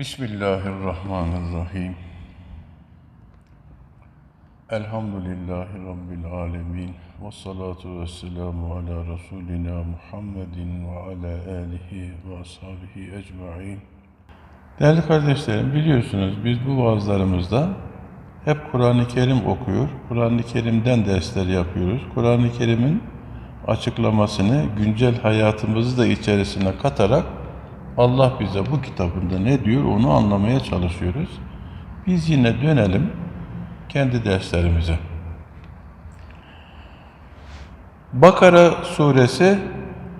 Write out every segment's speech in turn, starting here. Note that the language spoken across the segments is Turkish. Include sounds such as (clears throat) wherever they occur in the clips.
Bismillahirrahmanirrahim. Elhamdülillahi Rabbil alemin. Ve salatu ve selamu ala Resulina Muhammedin ve ala alihi ve ashabihi ecma'in. Değerli kardeşlerim biliyorsunuz biz bu vaazlarımızda hep Kur'an-ı Kerim okuyor, Kur'an-ı Kerim'den dersler yapıyoruz. Kur'an-ı Kerim'in açıklamasını güncel hayatımızı da içerisine katarak Allah bize bu kitabında ne diyor onu anlamaya çalışıyoruz. Biz yine dönelim kendi derslerimize. Bakara suresi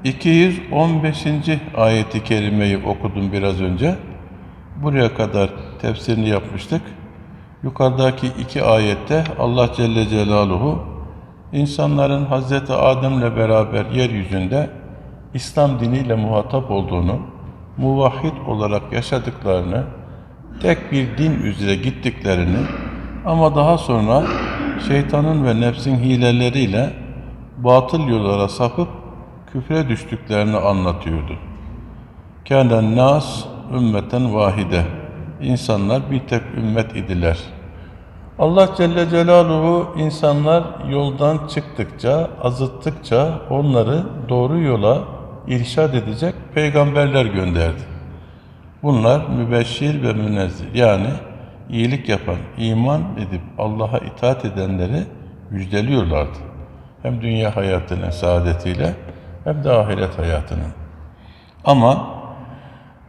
215. ayeti kerimeyi okudum biraz önce. Buraya kadar tefsirini yapmıştık. Yukarıdaki iki ayette Allah Celle Celaluhu insanların Hazreti Adem'le beraber yeryüzünde İslam diniyle muhatap olduğunu, muvahhid olarak yaşadıklarını, tek bir din üzere gittiklerini ama daha sonra şeytanın ve nefsin hileleriyle batıl yollara sapıp küfre düştüklerini anlatıyordu. Kânen nas ümmeten vahide. İnsanlar bir tek ümmet idiler. Allah Celle Celaluhu insanlar yoldan çıktıkça, azıttıkça onları doğru yola irşad edecek peygamberler gönderdi. Bunlar mübeşşir ve münezzir yani iyilik yapan, iman edip Allah'a itaat edenleri müjdeliyorlardı. Hem dünya hayatının saadetiyle hem de ahiret hayatının. Ama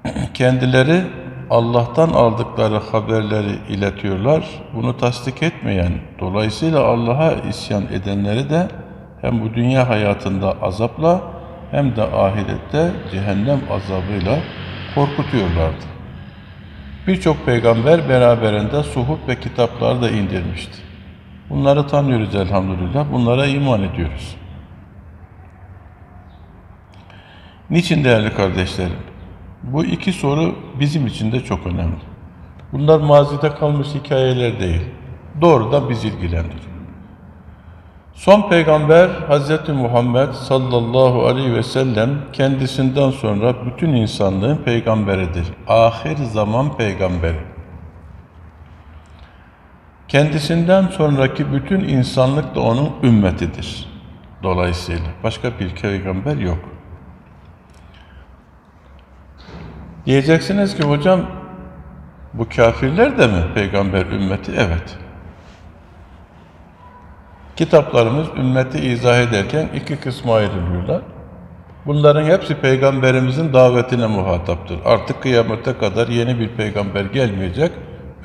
(clears throat) kendileri Allah'tan aldıkları haberleri iletiyorlar. Bunu tasdik etmeyen, dolayısıyla Allah'a isyan edenleri de hem bu dünya hayatında azapla hem de ahirette cehennem azabıyla korkutuyorlardı. Birçok peygamber beraberinde suhuf ve kitaplar da indirmişti. Bunları tanıyoruz elhamdülillah. Bunlara iman ediyoruz. Niçin değerli kardeşlerim? Bu iki soru bizim için de çok önemli. Bunlar mazide kalmış hikayeler değil. Doğrudan biz ilgilendiriyor. Son peygamber Hz. Muhammed sallallahu aleyhi ve sellem kendisinden sonra bütün insanlığın peygamberidir. Ahir zaman peygamberi. Kendisinden sonraki bütün insanlık da onun ümmetidir. Dolayısıyla başka bir peygamber yok. Diyeceksiniz ki hocam bu kafirler de mi peygamber ümmeti? Evet. Kitaplarımız ümmeti izah ederken iki kısma ayrılıyorlar. Bunların hepsi peygamberimizin davetine muhataptır. Artık kıyamete kadar yeni bir peygamber gelmeyecek.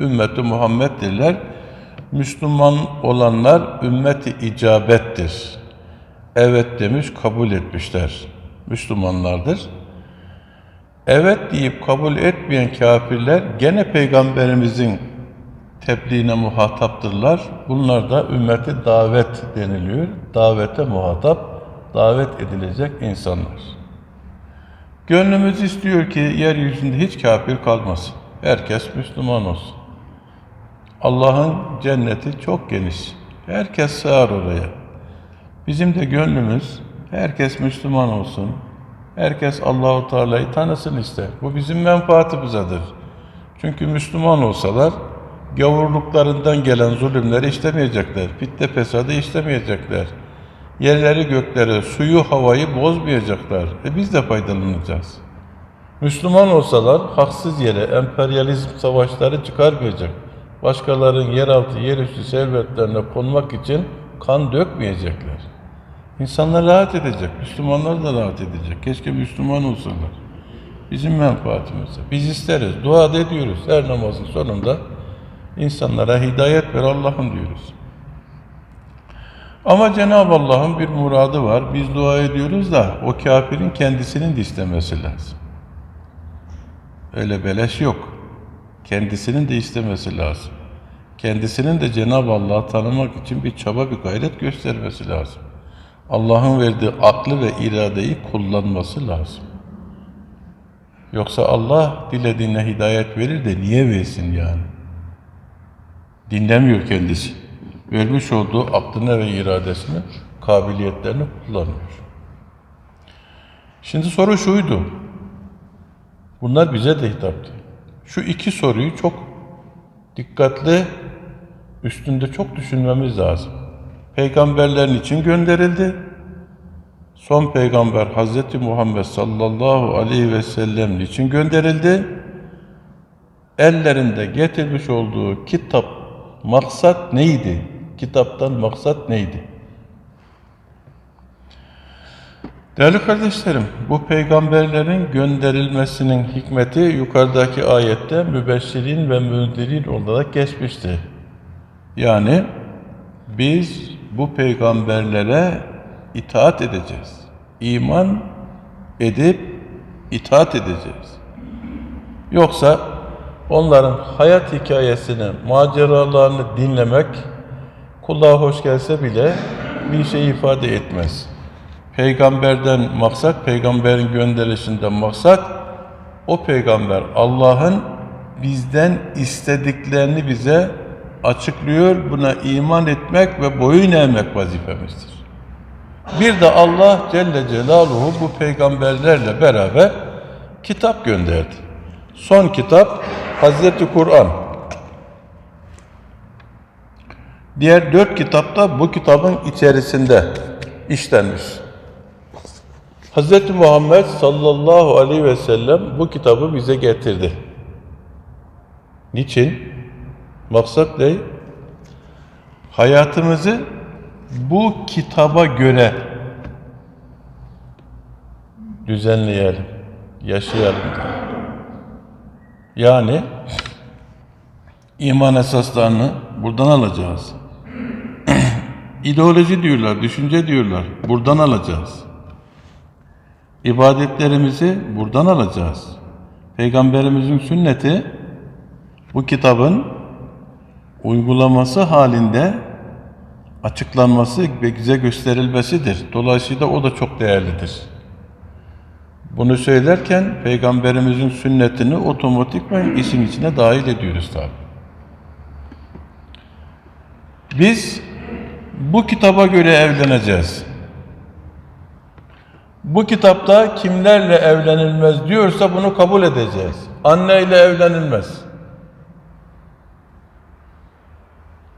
Ümmeti Muhammed'dirler. Müslüman olanlar ümmeti icabettir. Evet demiş, kabul etmişler. Müslümanlardır. Evet deyip kabul etmeyen kafirler gene peygamberimizin tebliğine muhataptırlar. Bunlar da ümmeti davet deniliyor. Davete muhatap, davet edilecek insanlar. Gönlümüz istiyor ki yeryüzünde hiç kafir kalmasın. Herkes Müslüman olsun. Allah'ın cenneti çok geniş. Herkes sığar oraya. Bizim de gönlümüz herkes Müslüman olsun. Herkes Allahu Teala'yı tanısın ister. Bu bizim menfaatimizedir. Çünkü Müslüman olsalar gavurluklarından gelen zulümleri işlemeyecekler. Fitne fesadı işlemeyecekler. Yerleri gökleri, suyu havayı bozmayacaklar. E biz de faydalanacağız. Müslüman olsalar haksız yere emperyalizm savaşları çıkarmayacak. Başkalarının yeraltı, yerüstü servetlerine konmak için kan dökmeyecekler. İnsanlar rahat edecek, Müslümanlar da rahat edecek. Keşke Müslüman olsalar. Bizim menfaatimize. Biz isteriz, dua ediyoruz her namazın sonunda. İnsanlara hidayet ver Allah'ım diyoruz. Ama Cenab-ı Allah'ın bir muradı var. Biz dua ediyoruz da o kafirin kendisinin de istemesi lazım. Öyle beleş yok. Kendisinin de istemesi lazım. Kendisinin de Cenab-ı Allah'ı tanımak için bir çaba, bir gayret göstermesi lazım. Allah'ın verdiği aklı ve iradeyi kullanması lazım. Yoksa Allah dilediğine hidayet verir de niye versin yani? Dinlemiyor kendisi. Vermiş olduğu aklını ve iradesini, kabiliyetlerini kullanmıyor. Şimdi soru şuydu. Bunlar bize de hitaptı. Şu iki soruyu çok dikkatli, üstünde çok düşünmemiz lazım. Peygamberlerin için gönderildi. Son peygamber Hz. Muhammed sallallahu aleyhi ve sellem için gönderildi. Ellerinde getirmiş olduğu kitap maksat neydi? Kitaptan maksat neydi? Değerli kardeşlerim, bu peygamberlerin gönderilmesinin hikmeti yukarıdaki ayette mübeşşirin ve mündirin olarak geçmişti. Yani biz bu peygamberlere itaat edeceğiz. İman edip itaat edeceğiz. Yoksa onların hayat hikayesini, maceralarını dinlemek kulağa hoş gelse bile bir şey ifade etmez. Peygamberden maksat, peygamberin gönderişinden maksat, o peygamber Allah'ın bizden istediklerini bize açıklıyor. Buna iman etmek ve boyun eğmek vazifemizdir. Bir de Allah Celle Celaluhu bu peygamberlerle beraber kitap gönderdi. Son kitap Hazreti Kur'an. Diğer dört kitap da bu kitabın içerisinde işlenmiş. Hz. Muhammed sallallahu aleyhi ve sellem bu kitabı bize getirdi. Niçin? Maksat ne? Hayatımızı bu kitaba göre düzenleyelim, yaşayalım. Yani iman esaslarını buradan alacağız. (clears throat) İdeoloji diyorlar, düşünce diyorlar. Buradan alacağız. İbadetlerimizi buradan alacağız. Peygamberimizin sünneti bu kitabın uygulaması halinde açıklanması ve bize gösterilmesidir. Dolayısıyla o da çok değerlidir. Bunu söylerken Peygamberimizin sünnetini otomatikman işin içine dahil ediyoruz tabi. Biz bu kitaba göre evleneceğiz. Bu kitapta kimlerle evlenilmez diyorsa bunu kabul edeceğiz. Anne ile evlenilmez.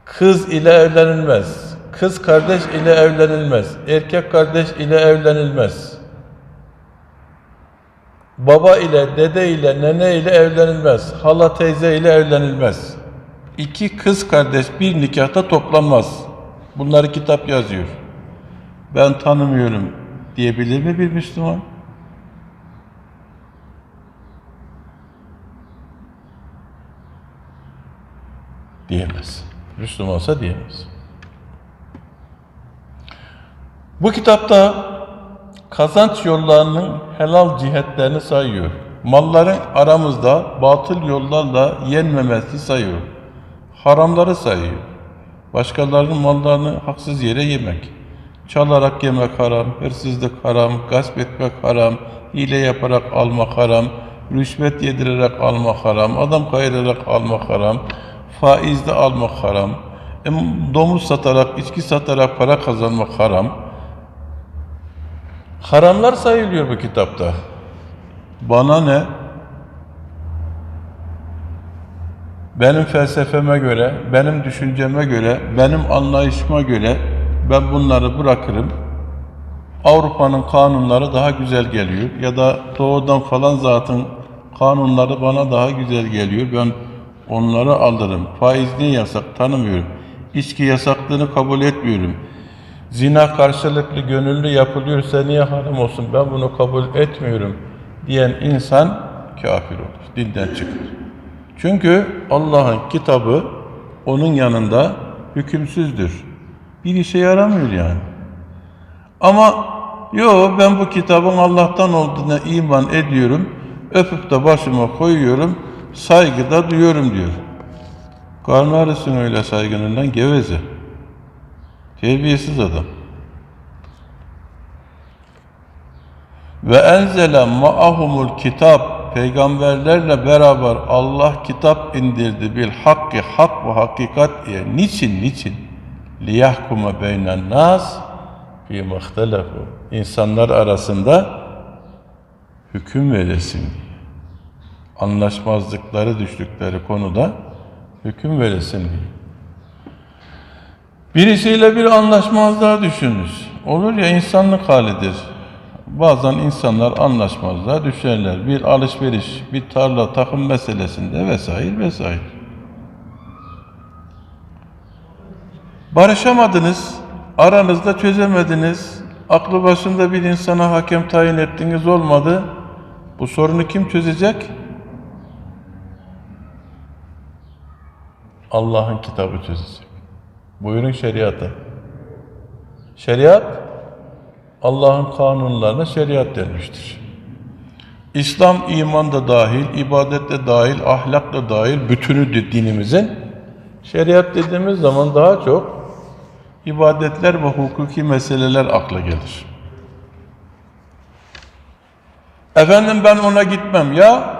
Kız ile evlenilmez. Kız kardeş ile evlenilmez. Erkek kardeş ile evlenilmez. Baba ile, dede ile, nene ile evlenilmez. Hala teyze ile evlenilmez. İki kız kardeş bir nikahta toplanmaz. Bunları kitap yazıyor. Ben tanımıyorum diyebilir mi bir Müslüman? Diyemez. Müslüman olsa diyemez. Bu kitapta kazanç yollarının helal cihetlerini sayıyor. Malların aramızda batıl yollarla yenmemesi sayıyor. Haramları sayıyor. Başkalarının mallarını haksız yere yemek. Çalarak yemek haram, hırsızlık haram, gasp etmek haram, hile yaparak almak haram, rüşvet yedirerek almak haram, adam kayırarak almak haram, faizle almak haram, domuz satarak, içki satarak para kazanmak haram. Haramlar sayılıyor bu kitapta. Bana ne? Benim felsefeme göre, benim düşünceme göre, benim anlayışıma göre ben bunları bırakırım. Avrupa'nın kanunları daha güzel geliyor ya da doğudan falan zaten kanunları bana daha güzel geliyor. Ben onları alırım. Faiz niye yasak tanımıyorum. İçki yasaklığını kabul etmiyorum. Zina karşılıklı gönüllü yapılıyorsa niye haram olsun ben bunu kabul etmiyorum diyen insan kafir olur. Dinden çıkar. Çünkü Allah'ın kitabı onun yanında hükümsüzdür. Bir işe yaramıyor yani. Ama yo ben bu kitabın Allah'tan olduğuna iman ediyorum. Öpüp de başıma koyuyorum. Saygıda duyuyorum diyor. Karnı ağrısın öyle saygınından geveze. Terbiyesiz adam. Ve enzele ma'ahumul kitap peygamberlerle beraber Allah kitap indirdi bil hakkı hak ve hakikat diye. Niçin niçin? Liyahkuma beynen nas fi muhtelefu. İnsanlar arasında hüküm veresin diye. anlaşmazlıkları düştükleri konuda hüküm verilsin diye. Birisiyle bir anlaşmazlığa düşünürüz. Olur ya insanlık halidir. Bazen insanlar anlaşmazlığa düşerler. Bir alışveriş, bir tarla, takım meselesinde vesaire vesaire. Barışamadınız, aranızda çözemediniz, aklı başında bir insana hakem tayin ettiniz olmadı. Bu sorunu kim çözecek? Allah'ın kitabı çözecek. Buyurun şeriata. Şeriat, Allah'ın kanunlarına şeriat denmiştir. İslam iman da dahil, ibadet de dahil, ahlak da dahil, bütünü de dinimizin. Şeriat dediğimiz zaman daha çok ibadetler ve hukuki meseleler akla gelir. Efendim ben ona gitmem ya.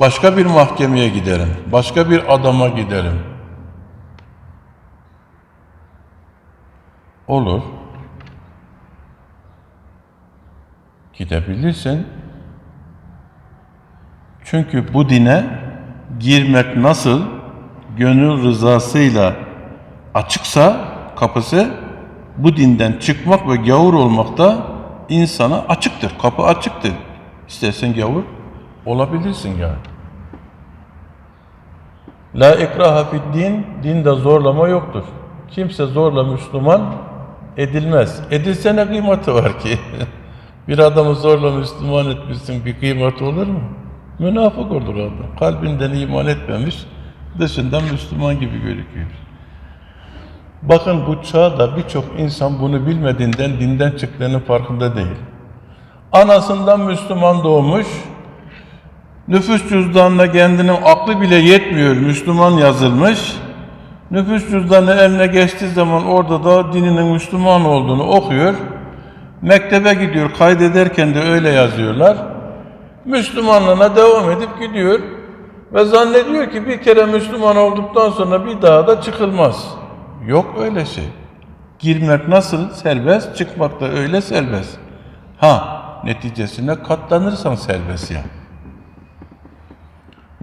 Başka bir mahkemeye giderim. Başka bir adama giderim. Olur. Gidebilirsin. Çünkü bu dine girmek nasıl gönül rızasıyla açıksa kapısı bu dinden çıkmak ve gavur olmak da insana açıktır. Kapı açıktır. İstersen gavur olabilirsin yani. La ikraha fid din, dinde zorlama yoktur. Kimse zorla Müslüman edilmez. Edilse ne kıymeti var ki? (laughs) bir adamı zorla Müslüman etmişsin bir kıymeti olur mu? Münafık olur adam. Kalbinden iman etmemiş, dışından Müslüman gibi gözüküyor. Bakın bu çağda birçok insan bunu bilmediğinden dinden çıktığının farkında değil. Anasından Müslüman doğmuş, nüfus cüzdanına kendinin aklı bile yetmiyor, Müslüman yazılmış. Nüfus cüzdanı eline geçtiği zaman orada da dininin Müslüman olduğunu okuyor. Mektebe gidiyor, kaydederken de öyle yazıyorlar. Müslümanlığına devam edip gidiyor ve zannediyor ki bir kere Müslüman olduktan sonra bir daha da çıkılmaz. Yok öyle şey. Girmek nasıl serbest, çıkmak da öyle serbest. Ha, neticesine katlanırsan serbest yani.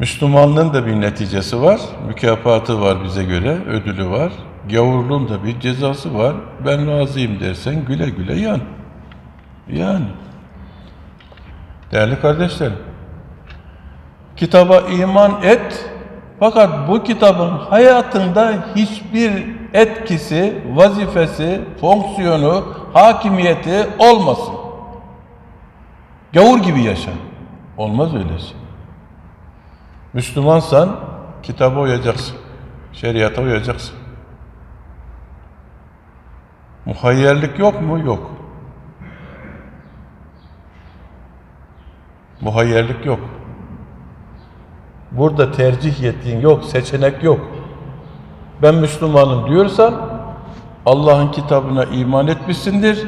Müslümanlığın da bir neticesi var, mükafatı var bize göre, ödülü var. Gavurluğun da bir cezası var. Ben razıyım dersen güle güle yan. Yani. Değerli kardeşlerim, kitaba iman et, fakat bu kitabın hayatında hiçbir etkisi, vazifesi, fonksiyonu, hakimiyeti olmasın. Gavur gibi yaşa. Olmaz öyle şey. Müslümansan kitaba uyacaksın. Şeriata uyacaksın. Muhayyerlik yok mu? Yok. Muhayyerlik yok. Burada tercih yettiğin yok, seçenek yok. Ben Müslümanım diyorsan Allah'ın kitabına iman etmişsindir.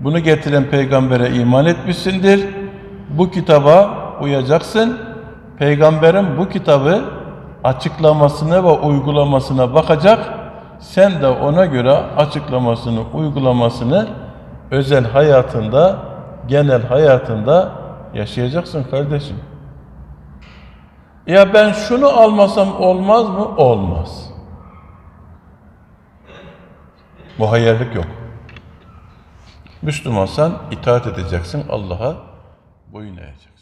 Bunu getiren peygambere iman etmişsindir. Bu kitaba uyacaksın. Peygamberin bu kitabı açıklamasına ve uygulamasına bakacak. Sen de ona göre açıklamasını, uygulamasını özel hayatında, genel hayatında yaşayacaksın kardeşim. Ya ben şunu almasam olmaz mı? Olmaz. Muhayyerlik yok. Müslümansan itaat edeceksin, Allah'a boyun eğeceksin.